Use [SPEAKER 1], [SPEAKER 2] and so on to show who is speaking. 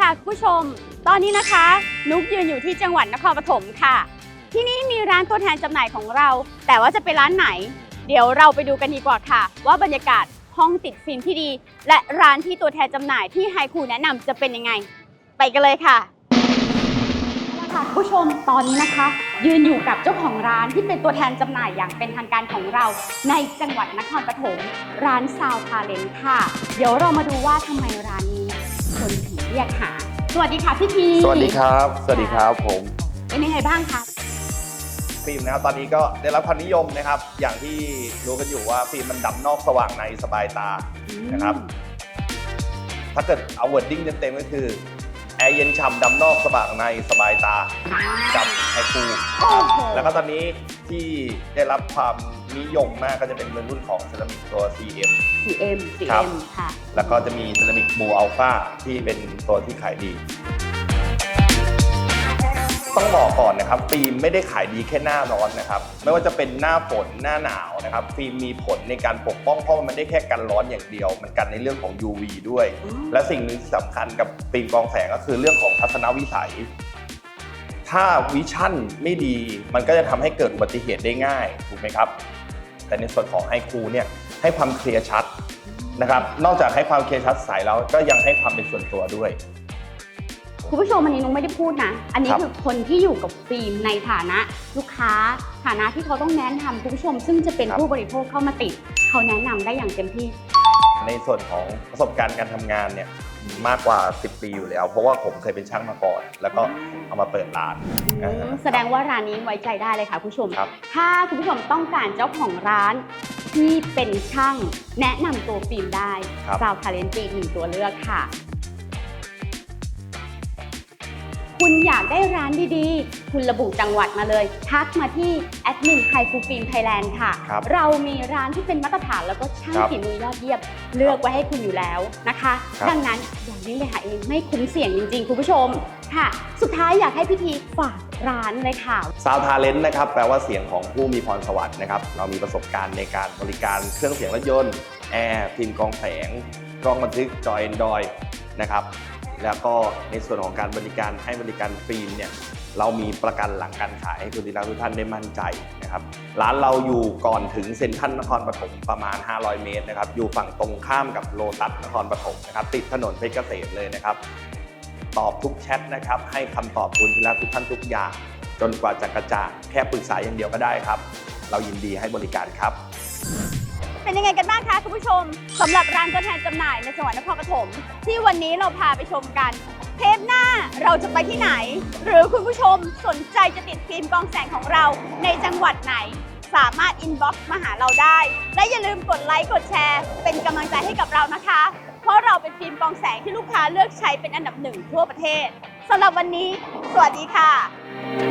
[SPEAKER 1] ค่ะคุณผู้ชม ตอนนี้นะคะ นุกยืนอยู่ที่จังหวัดนครปฐมค่ะ ที่นี่มีร้านตัวแทนจำหน่ายของเรา แต่ว่าจะเป็นร้านไหน เดี๋ยวเราไปดูกันดีกว่าค่ะ ว่าบรรยากาศห้องติดฟิล์มที่ดี และร้านที่ตัวแทนจำหน่ายที่ไฮคูแนะนำจะเป็นยังไง ไปกันเลยค่ะค่ะคุณผู้ชมตอนนี้นะคะ ยืนอยู่กับเจ้าของร้านที่เป็นตัวแทนจำหน่ายอย่างเป็นทางการของเรา ในจังหวัดนครปฐมร้านซาวพาเลนค่ะ เดี๋ยวเรามาดูว่าทำไมร้านนี้คนถึง เรียกหา สวัสดีค่ะพี่ที
[SPEAKER 2] สวัสดีครับ สวัสดีครับผม
[SPEAKER 1] เป็นยังไงบ้างคะ
[SPEAKER 2] ฟิล์มนะครับตอนนี้ก็ได้รับความนิยมนะครับ อย่างที่รู้กันอยู่ว่าฟิล์มมันดำนอกสว่างในสบายตานะครับ ถ้าเกิดเอาวอร์ดดิ้งเต็มๆก็คือ แอร์เย็นฉ่ำดำนอกสว่างในสบายตากับไฮคู
[SPEAKER 1] โอ้โห
[SPEAKER 2] แล้วก็ตอนนี้ที่ได้รับความนิยมมากก็จะเป็นรุ่นของเซรามิกตัว CM
[SPEAKER 1] CM
[SPEAKER 2] ครับ
[SPEAKER 1] CM ค่ะ
[SPEAKER 2] แล้วก็จะมีเซรามิกบูอัลฟาที่เป็นตัวที่ขายดี ต้องบอกก่อนนะครับฟิล์มไม่ได้ขายดีแค่หน้าร้อนนะครับไม่ว่าจะเป็นหน้าฝนหน้าหนาวนะครับฟิล์มมีผลในการปกป้องเพราะมันไม่ได้แค่กันร้อนอย่างเดียว มันกันในเรื่องของ UV ด้วย
[SPEAKER 1] อืม
[SPEAKER 2] และสิ่งหนึ่งที่สำคัญกับฟิล์มกรองแสงก็คือเรื่องของทัศนวิสัย ถ้าวิชั่นไม่ดีมันก็จะทำให้เกิดอุบัติเหตุได้ง่ายถูกไหมครับ แต่ในส่วนของไฮคูเนี่ยให้ความเคลียร์ชัดนะครับนอกจากให้ความเคลียร์ชัดใสแล้วก็ยังให้ความเป็นส่วนตัวด้วย
[SPEAKER 1] คุณผู้ชมอันนี้นุ้งไม่ได้พูดนะ อันนี้
[SPEAKER 2] ครับ
[SPEAKER 1] คือคนที่อยู่กับฟิล์มในฐานะลูกค้า ฐานะที่เขาต้องแนะนำคุณผู้ชม ซึ่งจะเป็นผู้บริโภคเข้ามาติด เขาแนะนำได้อย่างเต็มที่
[SPEAKER 2] ในส่วนของประสบการณ์การทำงานเนี่ยมากกว่า 10 ปีอยู่แล้ว เพราะว่าผมเคยเป็นช่างมาก่อน แล้วก็เอามาเปิดร้าน
[SPEAKER 1] อื
[SPEAKER 2] อ่าม
[SPEAKER 1] แสดงว่าร้านนี้ไว้ใจได้เลยค่ะคุณผู้ชม
[SPEAKER 2] ครับ
[SPEAKER 1] ถ้าคุณผู้ชมต้องการเจ้าของร้านที่เป็นช่าง แนะนำตัวฟิล์มได้
[SPEAKER 2] ครับ
[SPEAKER 1] ซาวทาเลนตีหนึ่งตัวเลือกค่ะ คุณอยากได้ร้านดีๆ คุณระบุจังหวัดมาเลย ทักมาที่แอดมินไฮฟูฟิล์มไทยแลนด์ค่ะ
[SPEAKER 2] ครับ
[SPEAKER 1] เรามีร้านที่เป็นมาตรฐานแล้วก็ช่าง
[SPEAKER 2] ครับ
[SPEAKER 1] ฝีมือยอดเยี่ยมเลือกไว้ให้คุณอยู่แล้วนะคะ
[SPEAKER 2] ครับ
[SPEAKER 1] ดังนั้นอย่าวิ่งไปหาเองไม่คุ้มเสี่ยงจริงๆ คุณผู้ชมค่ะ สุดท้ายอยากให้พิธีฝากร้านเลยค่ะ
[SPEAKER 2] ซาวทาเลนต์นะครับแปลว่าเสียงของผู้มีพรสวรรค์นะครับเรามีประสบการณ์ในการบริการเครื่องเสียงรถยนต์แอร์ฟิล์มกรองแสงกล้องบันทึกจอย Android นะครับ แล้วก็ในส่วนของการบริการให้บริการฟิล์มเนี่ยเรามีประกันหลังการขายให้คุณที่รักทุกท่านได้มั่นใจนะครับร้านเราอยู่ก่อนถึงเซ็นทรัลนครปฐมประมาณ 500 เมตรนะครับอยู่ฝั่งตรงข้ามกับโลตัสนครปฐมนะครับติดถนนเพชรเกษมเลยนะครับ ตอบทุกแชทนะครับให้คำตอบคุณที่รักทุกท่านทุกอย่าง จนกว่าจะกระจ่างแค่ปรึกษาอย่างเดียวก็ได้ครับ เรายินดีให้บริการครับ
[SPEAKER 1] เป็นยังไงกันบ้างคะคุณผู้ชมสำหรับร้านตัวแทนจำหน่ายในจังหวัดนครปฐมที่วันนี้เราพาไปชมกัน เทปหน้าเราจะไปที่ไหน หรือคุณผู้ชมสนใจจะติดฟิล์มกองแสงของเราในจังหวัดไหน สามารถอินบ็อกซ์มาหาเราได้ และอย่าลืมกดไลค์กดแชร์ เป็นกำลังใจให้กับเรานะคะ เพราะเราเป็นฟิล์มกองแสงที่ลูกค้าเลือกใช้เป็นอันดับหนึ่งทั่วประเทศสำหรับวันนี้ สวัสดีค่ะ